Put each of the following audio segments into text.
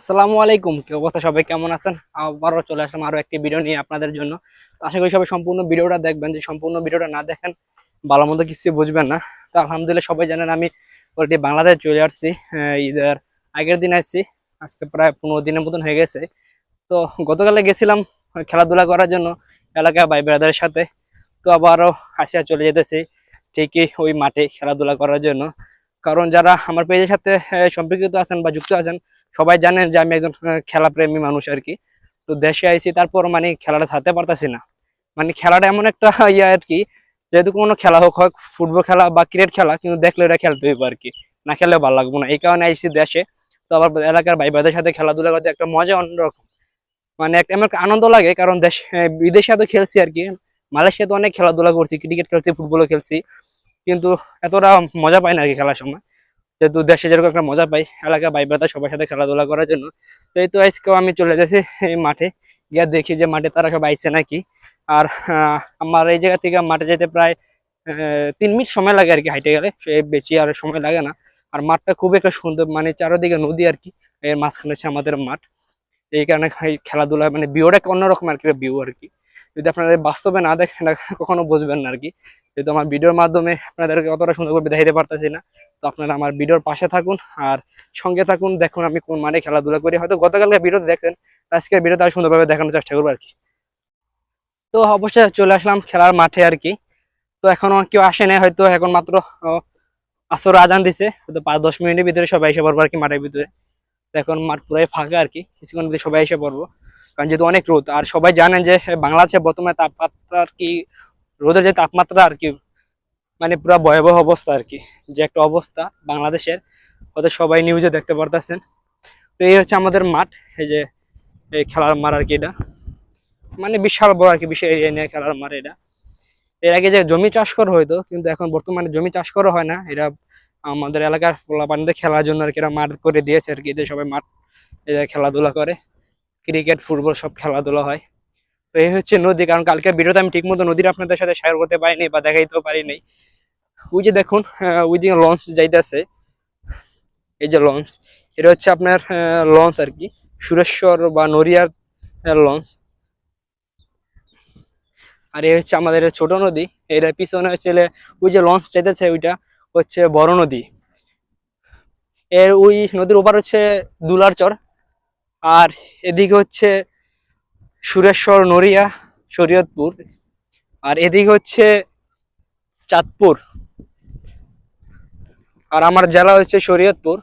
আসসালামু আলাইকুম, কি অবস্থা? সবাই কেমন আছেন? আবারও চলে আসলাম আরও একটি ভিডিও নিয়ে আপনাদের জন্য। আশা করি সবাই সম্পূর্ণ ভিডিওটা দেখবেন। যে সম্পূর্ণ ভিডিওটা না দেখেন ভালো মতো কিছু বুঝবেন না। তো আলহামদুলিল্লাহ, সবাই জানেন আমি অলরেডি বাংলাদেশ চলে আসছি। ঈদের আগের দিন আসছি। আজকে প্রায় পনেরো দিনের মতন হয়ে গেছে। তো গতকালে গেছিলাম খেলাধুলা করার জন্য এলাকা ভাই ব্রাদারের সাথে। তো আবারও আসিয়া চলে যেতেছি ঠিকই ওই মাঠে খেলাধুলা করার জন্য। কারণ যারা আমার পেজের সাথে সম্পর্কিত আছেন বা যুক্ত আছেন সবাই জানেন যে আমি একজন খেলাপ্রেমী মানুষ আর কি। তো দেশে আইছি, তারপর মানে খেলাটা থাকতে পারতাছি না। মানে খেলাটা এমন একটা ইয়ে আর কি, যেহেতু কোনো খেলা হোক হোক ফুটবল খেলা বা ক্রিকেট খেলা, কিন্তু দেখলে এটা খেলতে হইব আর কি। না খেলে ভালো লাগবো না। এই কারণে আইছি দেশে। তো আবার এলাকার ভাই ভাইদের সাথে খেলাধুলা করতে একটা মজা অন্যরকম। মানে একটা আমার আনন্দ লাগে, কারণ দেশ বিদেশে তো খেলছি আর কি। মালয়েশিয়াতে অনেক খেলাধুলা করছি, ক্রিকেট খেলছি, ফুটবলও খেলছি। কিন্তু এতটা মজা পাই না আর কি খেলার সময়। যেহেতু দেশে যেরকম একটা মজা পাই, এলাকা ভাই ব্রাদার সবার সাথে খেলাধুলা করার জন্য। তো এই তো আজকেও আমি চলে যাচ্ছি এই মাঠে, গিয়ে দেখি যে মাঠে তারা সব আইছে নাকি। আর আমার এই জায়গা থেকে মাঠে যেতে প্রায় তিন মিনিট সময় লাগে আর কি হাইটে গেলে, সে বেশি আর সময় লাগে না। আর মাঠটা খুব একটা সুন্দর মানে চারোদিকে নদী আর কি, এর মাঝখানে হচ্ছে আমাদের মাঠ। এই কারণে খেলাধুলা মানে ভিউটা অন্যরকম আর কি ভিউ আর কি। যদি আপনারা বাস্তবে না দেখেন কখনো বুঝবেন না আর কি যেহেতু আমার ভিডিওর মাধ্যমে আপনাদেরকে অতটা সুন্দর করে দেখাইতে পারতেছি না, তো আপনারা আমার ভিডিওর পাশে থাকুন আর সঙ্গে থাকুন, দেখুন আমি কোন মানে খেলাধুলা করি। হয়তো গতকালকে ভিডিওতে দেখছেন, আজকের ভিডিওতে আর সুন্দরভাবে দেখানোর চেষ্টা করব আর কি তো অবশ্যই চলে আসলাম খেলার মাঠে আর কি তো এখনও কেউ আসে নাই, হয়তো এখন মাত্র আসর আজান দিছে, হয়তো পাঁচ দশ মিনিটের ভিতরে সবাই এসে পড়ব আর কি মাঠের ভিতরে। এখন মাঠ পুরাই ফাঁকা আর কি কিছুক্ষণ ভিতরে সবাই এসে পড়ব। কারণ যেহেতু অনেক রোদ, আর সবাই জানেন যে বাংলাদেশে বর্তমানে তাপমাত্রা আর কি, রোদের যে তাপমাত্রা আর কি মানে পুরো ভয়াবহ অবস্থা আর কি, যে একটা অবস্থা বাংলাদেশের ওদের সবাই নিউজে দেখতে পারতেছেন। তো এই হচ্ছে আমাদের মাঠ, এই যে, এই খেলার মাঠ আর কি এটা। মানে বিশাল বড় আর কি বিশাল এরিয়া নিয়ে খেলার মাঠ এটা। এর আগে যে জমি চাষ করা হয়তো কিন্তু এখন বর্তমানে জমি চাষ করা হয় না। এটা আমাদের এলাকার পোলাপানিতে খেলার জন্য আর কি এরা মাঠ করে দিয়েছে আর কি, এদের সবাই মাঠ খেলাধুলা করে। ক্রিকেট, ফুটবল সব খেলাধুলা হয়। তো এই হচ্ছে নদী, কারণ কালকে ভিডিওতে আমি ঠিকমতো নদীর আপনাদের সাথে শেয়ার করতে পারিনি বা দেখাইতেও পারিনি। ওই যে দেখুন ওই দিকে লঞ্চ যাইতেছে। এই যে লঞ্চ এটা হচ্ছে আপনার লঞ্চ আর কি। সুরেশ্বর বা নড়িয়ার লঞ্চ আর এই হচ্ছে আমাদের ছোট নদী, এর পিছনে হচ্ছে ওই যে লঞ্চ যাইতেছে ওইটা হচ্ছে বড় নদী। এর ওই নদীর ওপার হচ্ছে দুলারচর আর এদিকে হচ্ছে সুরেশ্বর, নড়িয়া, শরীয়তপুর। আর এদিকে হচ্ছে চাঁদপুর। আর আমার জেলা হচ্ছে শরীয়তপুর।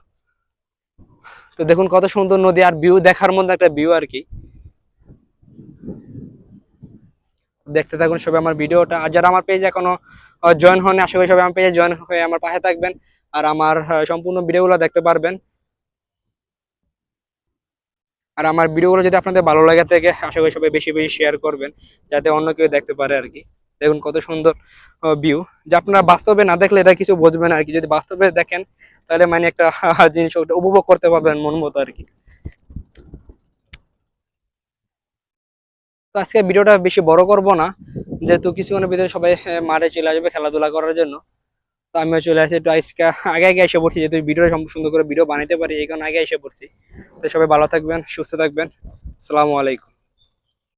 তো দেখুন কত সুন্দর নদী আর ভিউ দেখার মধ্যে একটা ভিউ আর কি। দেখতে থাকুন সবাই আমার ভিডিওটা। আর যারা আমার পেজে এখনও জয়েন হন আশা করি সবাই আমার পেজে জয়েন হয়ে আমার পাশে থাকবেন। আর আমার সম্পূর্ণ ভিডিওগুলো দেখতে পারবেন। আর আমার ভিডিওগুলো যদি আপনাদের ভালো লাগে থাকে, আশা করি সবাই বেশি বেশি শেয়ার করবেন, যাতে অন্য কেউ দেখতে পারে আর কি। দেখুন কত সুন্দর ভিউ যে আপনারা বাস্তবে না দেখলে এটা কিছু বুঝবেন আর কি। যদি বাস্তবে দেখেন, তাহলে মানে একটা জিনিস উপভোগ করতে পারবেন মন মতো আর কি। তো আজকে ভিডিওটা বেশি বড় করব না, যেহেতু কিছুক্ষণের ভিতরে সবাই মাঠে চলে আসবে খেলাধুলা করার জন্য। তো আমিও চলে আসি একটু আজকে আগে আগে এসে পড়ছি, যেহেতু ভিডিও সুন্দর করে ভিডিও বানাতে পারি, এই কারণে আগে এসে পড়ছি। তো সবাই ভালো থাকবেন, সুস্থ থাকবেন। আসসালামু আলাইকুম।